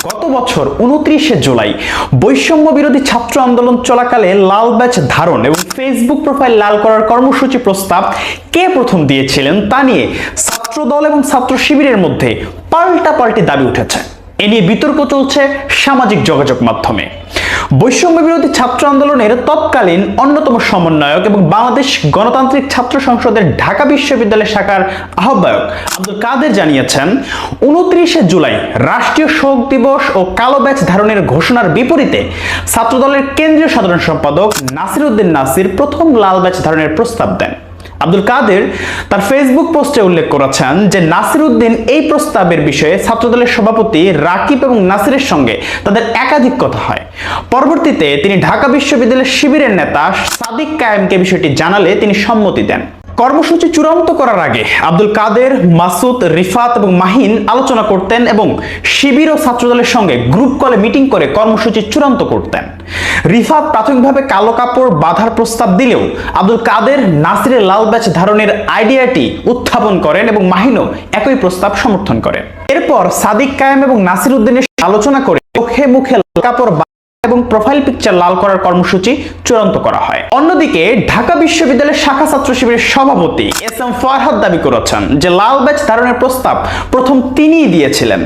গত বছর উনত্রিশে জুলাই বৈষম্য বিরোধী ছাত্র আন্দোলন চলাকালে লাল ব্যাচ ধারণ এবং ফেসবুক প্রোফাইল লাল করার কর্মসূচি প্রস্তাব কে প্রথম দিয়েছিলেন তা নিয়ে ছাত্র দল এবং ছাত্র শিবিরের মধ্যে পাল্টা পাল্টি দাবি উঠেছে। এ নিয়ে বিতর্ক চলছে সামাজিক যোগাযোগ মাধ্যমে। বৈষম্য বিরোধী ছাত্র আন্দোলনের তৎকালীন অন্যতম সমন্বয়ক এবং বাংলাদেশ গণতান্ত্রিক ছাত্র সংসদের ঢাকা বিশ্ববিদ্যালয় শাখার আহ্বায়ক আব্দুল কাদের জানিয়েছেন, উনত্রিশে জুলাই রাষ্ট্রীয় শোক দিবস ও কালো ব্যাচ ধারণের ঘোষণার বিপরীতে ছাত্রদলের কেন্দ্রীয় সাধারণ সম্পাদক নাসির উদ্দিন নাসির প্রথম লাল ব্যাচ ধারণের প্রস্তাব দেন। আব্দুল কাদের তার ফেসবুক পোস্টে উল্লেখ করেছেন যে নাসির উদ্দিন এই প্রস্তাবের বিষয়ে ছাত্রদলের সভাপতি রাকিব এবং নাসিরের সঙ্গে তাদের একাধিক কথা হয়। পরবর্তীতে তিনি ঢাকা বিশ্ববিদ্যালয়ের শিবিরের নেতা সাদিক কায়েমকে বিষয়টি জানালে তিনি সম্মতি দেন। কর্মসূচি চূড়ান্ত করার আগে আব্দুল কাদের, মাসুদ, রিফাত এবং মাহিন আলোচনা করতেন এবং শিবির ও ছাত্রদলের সঙ্গে গ্রুপ কলে মিটিং করে কর্মসূচি চূড়ান্ত করতেন। রিফাত প্রাথমিকভাবে কালো কাপড় বাঁধার প্রস্তাব দিলেও আব্দুল কাদের নাসিরের লাল ব্যাচ ধারণের আইডিয়াটি উত্থাপন করেন এবং মাহিনও একই প্রস্তাব সমর্থন করেন। এরপর সাদিক কায়েম এবং নাসির উদ্দিনের আলোচনা করে চোখে মুখে কাপড় এবং প্রোফাইল পিকচার লাল করার কর্মসূচি চূড়ান্ত করা হয়। অন্যদিকে, ঢাকা বিশ্ববিদ্যালয়ের শাখা ছাত্র শিবিরের সভাপতি এস এম ফারহাদ দাবি করেছেন যে লাল ব্যাচ ধারণের প্রস্তাব প্রথম তিনিই দিয়েছিলেন।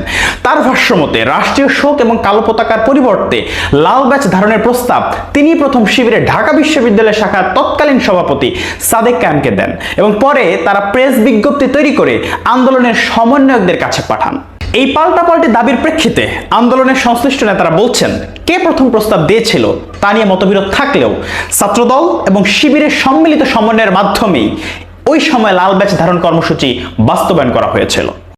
তার ভাষ্য মতে রাষ্ট্রীয় শোক এবং কালো পতাকার পরিবর্তে লাল ব্যাচ ধারণের প্রস্তাব তিনি প্রথম শিবিরে ঢাকা বিশ্ববিদ্যালয় শাখার তৎকালীন সভাপতি সাদেক কায়েমকে দেন এবং পরে তারা প্রেস বিজ্ঞপ্তি তৈরি করে আন্দোলনের সমন্বয়কদের কাছে পাঠান। এই পাল্টাপাল্টি দাবির প্রেক্ষিতে আন্দোলনের সংশ্লিষ্ট নেতারা বলছেন, কে প্রথম প্রস্তাব দিয়েছিল তা নিয়ে মতবিরোধ থাকলেও ছাত্রদল এবং শিবিরের সম্মিলিত সমন্বয়ের মাধ্যমেই ওই সময় লাল ব্যাচ ধারণ কর্মসূচি বাস্তবায়ন করা হয়েছিল।